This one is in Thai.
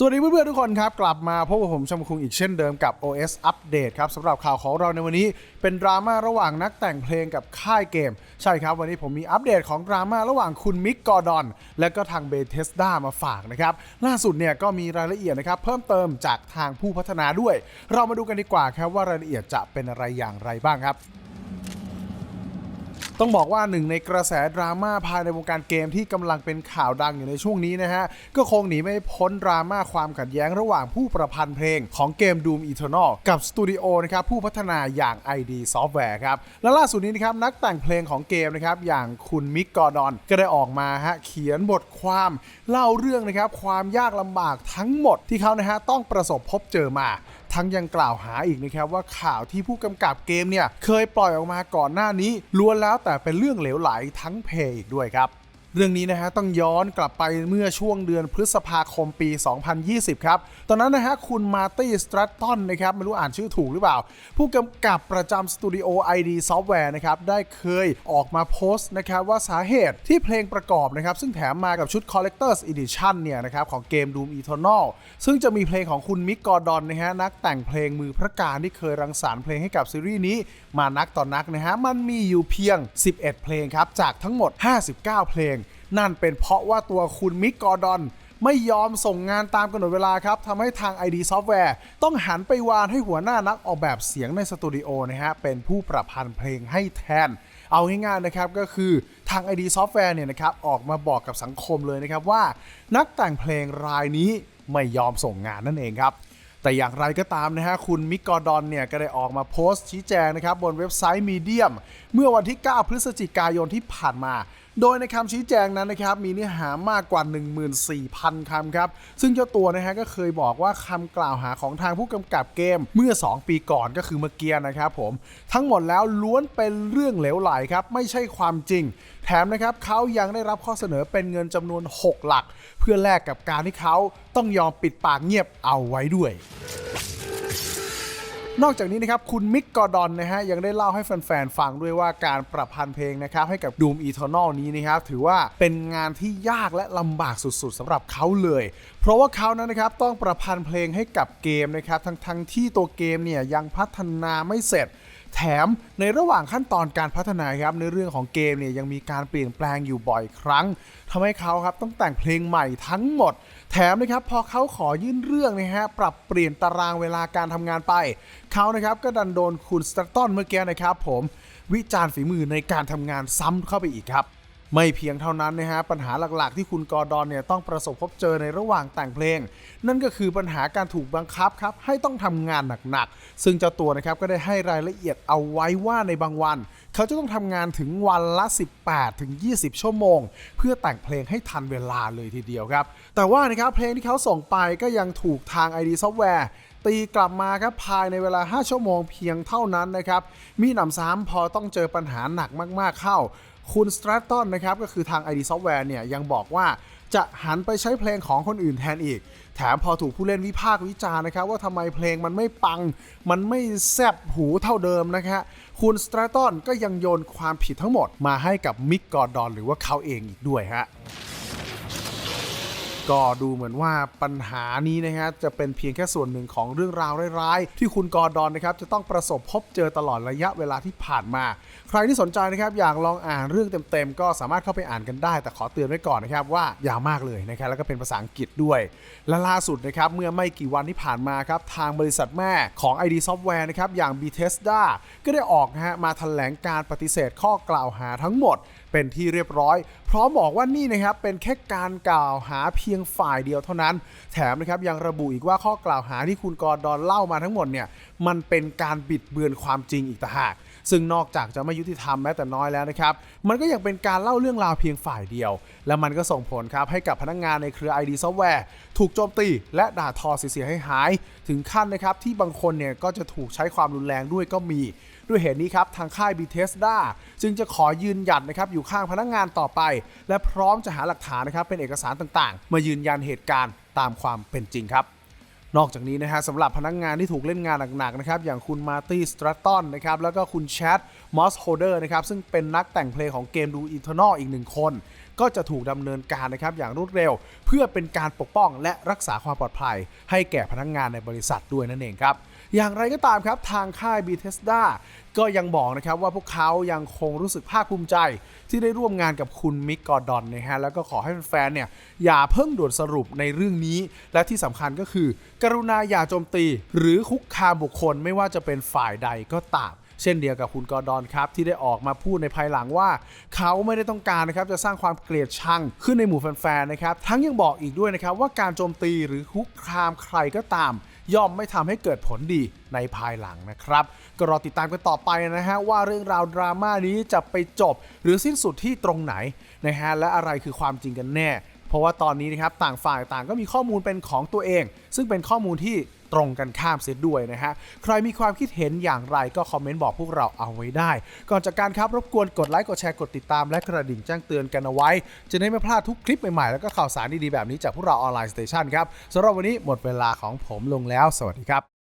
สวัสดีเพื่อนๆทุกคนครับ กลับมาพบกับผมชมคุงอีกเช่นเดิมกับ OS Update ครับสำหรับข่าวของเราในวันนี้ เป็นดราม่าระหว่างนักแต่งเพลงกับค่ายเกม ใช่ครับ วันนี้ผมมีอัปเดตของดราม่าระหว่างคุณมิกกอร์ดอน และก็ทางเบเทสดามาฝากนะครับ ล่าสุดเนี่ยก็มีรายละเอียดนะครับเพิ่มเติมจากทางผู้พัฒนาด้วย เรามาดูกันดีกว่าครับว่ารายละเอียดจะเป็นอะไรอย่างไรบ้างครับ ต้องบอกว่าหนึ่งในกระแสดราม่าภายในวงการเกมที่กำลังเป็นข่าวดังอยู่ในช่วงนี้นะฮะ ก็คงหนีไม่พ้นดราม่าความขัดแย้งระหว่างผู้ประพันธ์เพลงของเกม Doom Eternal กับสตูดิโอนะครับผู้พัฒนาอย่าง ID Software ครับ และล่าสุดนี้นะครับนักแต่งเพลงของเกมนะครับอย่างคุณมิกกอร์ดอน ก็ได้ออกมาฮะเขียนบทความเล่าเรื่องนะครับความยากลำบากทั้งหมดที่เขานะฮะต้องประสบพบเจอมาทั้งยังกล่าวหาอีกนะครับว่าข่าวที่ผู้กำกับเกมเนี่ยเคยปล่อยออกมาก่อนหน้านี้ล้วนแล้วแต่เป็นเรื่องเหลวไหลทั้งเพย์อีกด้วยครับ เรื่องนี้นะฮะต้องย้อนกลับไปเมื่อช่วงเดือนพฤษภาคมปี 2020 ครับ ตอนนั้นนะฮะคุณมาร์ตี้สตรัตตันนะครับไม่รู้อ่านชื่อถูกหรือเปล่า ผู้กำกับประจำสตูดิโอ ID Software นะครับได้เคยออกมาโพสต์นะครับว่าสาเหตุที่เพลงประกอบนะครับซึ่งแถมมากับชุด Collector's Edition เนี่ยนะครับของเกม Doom Eternal ซึ่งจะมีเพลงของคุณมิกกอร์ดอนนะฮะนักแต่งเพลงมือพระการที่เคยรังสรรค์เพลงให้กับซีรีส์นี้มานักต่อนนักนะฮะมันมีอยู่เพียง 11 เพลงครับจากทั้งหมด 59 เพลง นั่นเป็นเพราะว่าตัวคุณมิกกอร์ดอนไม่ยอมส่งงานตามกำหนดเวลาครับทำให้ทาง ID Software ต้องหันไปวานให้หัวหน้านักออกแบบเสียงในสตูดิโอนะฮะ เป็นผู้ประพันธ์เพลงให้แทน เอาง่ายๆนะครับ ก็คือทาง ID Software เนี่ยนะครับ ออกมาบอกกับสังคมเลยนะครับว่า นักแต่งเพลงรายนี้ไม่ยอมส่งงานนั่นเองครับ แต่อย่างไรก็ตามนะฮะ คุณมิกกอร์ดอนเนี่ย ก็ได้ออกมาโพสต์ชี้แจงนะครับบนเว็บไซต์มีเดียมเมื่อวันที่ 9 พฤศจิกายนที่ผ่านมา โดยในคำชี้แจงนั้นนะครับมีเนื้อหามากกว่า 14,000 คำครับ ซึ่งเจ้าตัวนะฮะก็เคยบอกว่าคำกล่าวหาของทางผู้กำกับเกมเมื่อ 2 ปีก่อนก็คือเมื่อกี้นะครับผม ทั้งหมดแล้วล้วนเป็นเรื่องเหลวไหลครับ ไม่ใช่ความจริง แถมนะครับเขายังได้รับข้อเสนอเป็นเงินจำนวน 6 หลัก เพื่อแลกกับการที่เขาต้องยอมปิดปากเงียบเอาไว้ด้วย นอกจากนี้นะครับคุณมิกกอร์ดอนนะฮะยังได้เล่าให้แฟนๆฟังด้วยว่าการประพันธ์เพลงนะครับให้กับ Doom Eternal นี้นะครับถือว่าเป็นงานที่ยากและลำบากสุดๆสำหรับเขาเลย เพราะว่าเขานั้นนะครับต้องประพันธ์เพลงให้กับเกมนะครับทั้งๆที่ตัวเกมเนี่ยยังพัฒนาไม่เสร็จ แถมในระหว่างขั้นตอนการพัฒนาครับในเรื่องของเกมเนี่ยยังมีการเปลี่ยนแปลงอยู่บ่อยครั้งทำให้เขาครับต้องแต่งเพลงใหม่ทั้งหมด แถมนะครับพอเขาขอยื่นเรื่องนะฮะปรับเปลี่ยนตารางเวลาการทำงานไป เขานะครับก็ดันโดนคุณสตัตตันเมื่อกี้นะครับผมวิจารณ์ฝีมือในการทำงานซ้ำเข้าไปอีกครับ ไม่เพียงเท่านั้นนะฮะปัญหาหลักๆ ที่คุณกอร์ดอนเนี่ยต้องประสบพบเจอในระหว่างแต่งเพลง นั่นก็คือปัญหาการถูกบังคับครับให้ต้องทำงานหนักๆ ซึ่งเจ้าตัวนะครับก็ได้ให้รายละเอียดเอาไว้ว่าในบางวัน เขาจะต้องทำงานถึงวันละ 18 ถึง 20 ชั่วโมง เพื่อแต่งเพลงให้ทันเวลาเลยทีเดียวครับ แต่ว่านะครับเพลงที่เขาส่งไปก็ยังถูกทาง ID Software ตีกลับมาครับภายในเวลา 5 ชั่วโมงเพียงเท่านั้นนะครับ มีหนำซ้ำพอต้องเจอปัญหาหนักมากๆเข้า คุณสตรัตตันนะครับก็คือทาง ID Software เนี่ยยังบอกว่าจะหันไปใช้เพลงของคนอื่นแทนอีก แถมพอถูกผู้เล่นวิพากษ์วิจารณ์นะครับ ว่าทำไมเพลงมันไม่ปัง มันไม่แซบหูเท่าเดิมนะครับคุณสตรตตันก็ยังโยนความผิดทั้งหมดมาให้กับมิกกอร์ดอนหรือว่าเขาเองอีกด้วยฮะ ก็ดูเหมือนว่าปัญหานี้นะฮะจะเป็นเพียงแค่ส่วนหนึ่งของเรื่องราวร้ายๆ ที่คุณกอร์ดอนนะครับจะต้องประสบพบเจอตลอดระยะเวลาที่ผ่านมา ใครที่สนใจนะครับอยากลองอ่านเรื่องเต็มๆ ก็สามารถเข้าไปอ่านกันได้ แต่ขอเตือนไว้ก่อนนะครับว่ายาวมากเลยนะครับแล้วก็เป็นภาษาอังกฤษด้วยและล่าสุดนะครับเมื่อไม่กี่วันที่ผ่านมาครับทางบริษัทแม่ของ ID Software นะครับอย่าง Bethesda ก็ได้ออกนะฮะมาแถลงการปฏิเสธข้อกล่าวหาทั้งหมด เป็นที่เรียบร้อย พร้อมบอกว่านี่นะครับเป็นแค่การกล่าวหาเพียงฝ่ายเดียวเท่านั้น แถมนะครับยังระบุอีกว่าข้อกล่าวหาที่คุณกอร์ดอนเล่ามาทั้งหมดเนี่ยมันเป็นการบิดเบือนความจริงอีกต่างหาก ซึ่งนอกจากจะไม่ยุติธรรมแม้แต่น้อยแล้วนะครับ มันก็ยังเป็นการเล่าเรื่องราวเพียงฝ่ายเดียว และมันก็ส่งผลครับให้กับพนักงงานในเครือ ID Software ถูกโจมตีและด่าทอเสียให้หาย ถึงขั้นนะครับที่บางคนเนี่ยก็จะถูกใช้ความรุนแรงด้วยก็มี ด้วยเหตุนี้ครับทางค่าย Bethesda จึงจะขอยืนยัดนะครับอยู่ข้างพนักงงานต่อไป และพร้อมจะหาหลักฐานนะครับเป็นเอกสารต่างๆ มายืนยันเหตุการณ์ตามความเป็นจริงครับนอกจากนี้นะฮะสำหรับพนักงงานที่ถูกเล่นงานหนักๆนะครับอย่างคุณมาร์ตี้สตรัตตันนะครับแล้วก็คุณแชทมอสโฮเดอร์นะครับซึ่งเป็นนักแต่งเพลงของเกมดูอีเทอร์นอลอีกหนึ่งคน ก็จะถูกดำเนินการนะครับอย่างรวดเร็ว เพื่อเป็นการปกป้องและรักษาความปลอดภัย ให้แก่พนักงานในบริษัทด้วยนั่นเองครับอย่างไรก็ตามครับทางค่าย b t e s d a ก็ยังบอกนะครับว่าพวกเขายังคงรู้สึกภาคภูมิใจ ที่ได้ร่วมงานกับคุณมิกกอร์ดอนนะฮะแล้วก็ขอให้แฟนๆเนี่ยอย่าเพิ่งด่วนสรุปในเรื่องนี้ และที่สำคัญก็คือ กรุณาอย่าโจมตี หรือคุกคามบุคคลไม่ว่าจะเป็นฝ่ายใดก็ตาม เช่นเดียวกับคุณกอร์ดอนครับที่ได้ออกมาพูดในภายหลังว่า เขาไม่ได้ต้องการนะครับจะสร้างความเกลียดชังขึ้นในหมู่แฟนๆนะครับทั้งยังบอกอีกด้วยนะครับว่าการโจมตีหรือคุกคามใครก็ตาม ย่อมไม่ทำให้เกิดผลดีในภายหลังนะครับ ก็รอติดตามกันต่อไปนะฮะว่าเรื่องราวดราม่านี้จะไปจบ หรือสิ้นสุดที่ตรงไหนนะฮะและอะไรคือความจริงกันแน่ เพราะว่าตอนนี้นะครับต่างฝ่ายต่างก็มีข้อมูลเป็นของตัวเอง ซึ่งเป็นข้อมูลที่ ตรงกันข้ามเสียด้วยนะฮะ ใครมีความคิดเห็นอย่างไรก็คอมเมนต์บอกพวกเราเอาไว้ได้ ก่อนจากการครับรบกวนกดไลค์กดแชร์กดติดตามและกระดิ่งแจ้งเตือนกันเอาไว้ จะได้ไม่พลาดทุกคลิปใหม่ๆ แล้วก็ข่าวสารดีๆแบบนี้จากพวกเราออนไลน์สเตชันครับสำหรับวันนี้หมดเวลาของผมลงแล้ว สวัสดีครับ